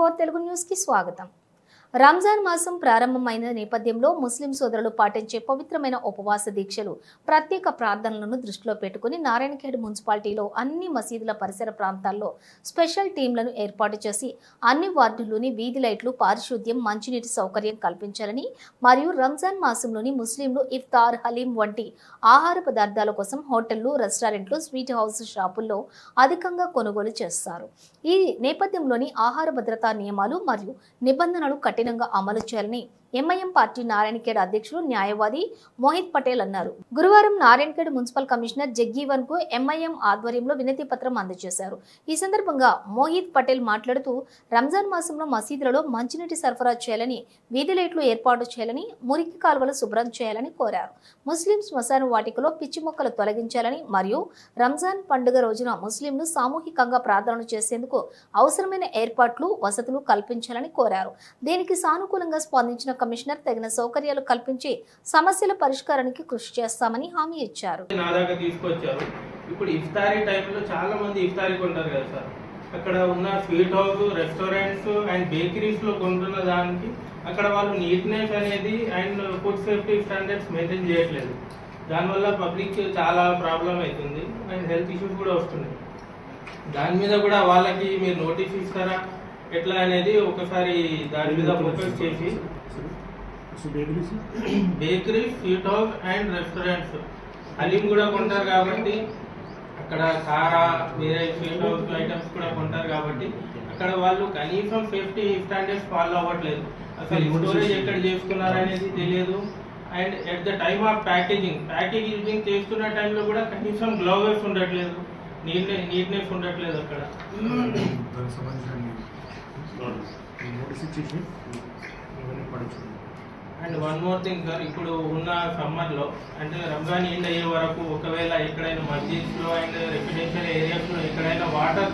Four Telugu న్యూస్కి స్వాగతం. రంజాన్ మాసం ప్రారంభమైన నేపథ్యంలో ముస్లిం సోదరులు పాటించే పవిత్రమైన ఉపవాస దీక్షలు ప్రత్యేక ప్రార్థనలను దృష్టిలో పెట్టుకుని నారాయణఖేడ్ మున్సిపాలిటీలో అన్ని మసీదుల పరిసర ప్రాంతాల్లో స్పెషల్ టీంలను ఏర్పాటు చేసి అన్ని వార్డుల్లోని వీధి లైట్లు పారిశుద్ధ్యం మంచినీటి సౌకర్యం కల్పించాలని మరియు రంజాన్ మాసంలోని ముస్లింలు ఇఫ్తార్ హలీం వంటి ఆహార పదార్థాల కోసం హోటళ్ళు రెస్టారెంట్లు స్వీట్ హౌస్ షాపుల్లో అధికంగా కొనుగోలు చేస్తారు. ఈ నేపథ్యంలోని ఆహార భద్రతా నియమాలు మరియు నిబంధనలు కఠినంగా అమలు చేయాలని ఎంఐఎం పార్టీ నారాయణఖేడ్ అధ్యక్షులు న్యాయవాది మోహిత్ పటేల్ అన్నారు. గురువారం నారాయణఖేడ్ మున్సిపల్ కమిషనర్ జగ్గీవన్కు ఎంఐఎం ఆధ్వర్యంలో వినతి పత్రం అందజేశారు. ఈ సందర్భంగా మోహిత్ పటేల్ మాట్లాడుతూ రంజాన్ మాసంలో మసీదులలో మంచినీటి సరఫరా చేయాలని వీధి లైట్లు ఏర్పాటు చేయాలని మురికి కాలువలు శుభ్రం చేయాలని కోరారు. ముస్లిం శ్మశాన వాటికలో పిచ్చి మొక్కలు తొలగించాలని మరియు రంజాన్ పండుగ రోజున ముస్లింలు సామూహికంగా ప్రార్థనలు చేసేందుకు అవసరమైన ఏర్పాట్లు వసతులు కల్పించాలని కోరారు. దీనికి సానుకూలంగా స్పందించిన కమిషనర్ తగిన సౌకర్యాలు కల్పించి సమస్యల పరిష్కారానికి కృషి చేస్తామని హామీ ఇచ్చారు. తీసుకొచ్చారు. ఇప్పుడు ఇఫ్తారీ టైంలో చాలా మంది ఇఫ్తారీకి కొంటారు కదా సార్. అక్కడ ఉన్న స్వీట్ హౌస్ రెస్టారెంట్స్ అండ్ బేకరీస్లో కొంటున్న దానికి అక్కడ వాళ్ళు నీట్నెస్ అనేది and food safety standards maintain చేయట్లేదు. దానివల్ల పబ్లిక్ చాలా ప్రాబ్లం అవుతుంది అండ్ హెల్త్ ఇష్యూస్ కూడా వస్తున్నాయి. దాని మీద కూడా వాళ్ళకి మీరు నోటీస్ ఇస్తారా? ఎట్లా అనేది ఒకసారి దాని మీద ఫోకస్ చేసి. Bakery sweet house and restaurants. Haleem కూడా కొంటారు కాబట్టి అక్కడ కారా వేరే స్వీట్ హౌస్ ఐటమ్స్ కూడా కొంటారు కాబట్టి అక్కడ వాళ్ళు కనీసం సేఫ్టీ స్టాండర్డ్స్ ఫాలో అవ్వట్లేదు. అసలు స్టోరేజ్ ఎక్కడ చేస్తున్నారు అనేది తెలియదు. And at the time of packaging packaging చేస్తున్న టైంలో కూడా కనీసం గ్లౌజెస్ ఉండట్లేదు. నీట్నెస్ నీట్నెస్ ఉండట్లేదు అక్కడ. నోటీస్ ఇచ్చేసి ఇవన్నీ పడించండి and one more thing sir ఇప్పుడు ఉన్న సమ్మర్లో అంటే రంజాన్ ఎండ్ అయ్యే వరకు ఒకవేళ ఎక్కడైనా మస్జిద్స్లో అండ్ రెసిడెన్షియల్ ఏరియాస్లో ఎక్కడైనా వాటర్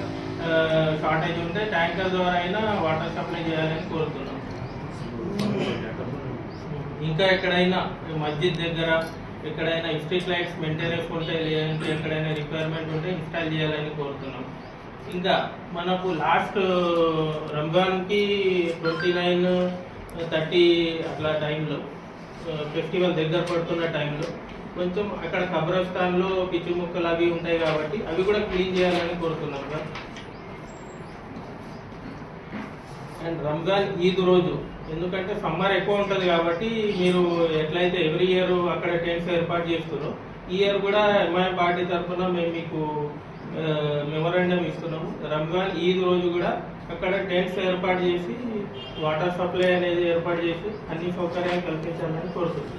షార్టేజ్ ఉంటే ట్యాంకర్ ద్వారా అయినా వాటర్ సప్లై చేయాలని కోరుతున్నాం. ఇంకా ఎక్కడైనా మస్జిద్ దగ్గర ఎక్కడైనా స్ట్రీట్ లైట్స్ మెయింటెనెన్స్ ఉంటే లేదంటే ఎక్కడైనా రిక్వైర్మెంట్ ఉంటే ఇన్స్టాల్ చేయాలని కోరుతున్నాం. ఇంకా మనకు లాస్ట్ రంజాన్కి ట్వంటీ నైన్ థర్టీ అట్లా టైంలో uh, ఫెస్టివల్ దగ్గర పడుతున్న టైంలో కొంచెం అక్కడ కబ్రస్థాన్లో పిచ్చి ముక్కలు అవి ఉంటాయి కాబట్టి అవి కూడా క్లీన్ చేయాలని కోరుతున్నాం సార్ అండ్ రంజాన్ ఈద్ రోజు ఎందుకంటే సమ్మర్ ఎక్కువ ఉంటుంది కాబట్టి మీరు ఎట్లయితే ఎవ్రీ ఇయర్ అక్కడ టెంట్స్ ఏర్పాటు చేస్తున్నారో ఈ ఇయర్ కూడా ఎంఐఎం పార్టీ తరఫున మేము మీకు మెమోరాండం ఇస్తున్నాము. రంజాన్ ఈద్ రోజు కూడా అక్కడ టెంట్స్ ఏర్పాటు చేసి వాటర్ సప్లై అనేది ఏర్పాటు చేసి అన్ని సౌకర్యాలు కల్పించాలని కోరుతుంది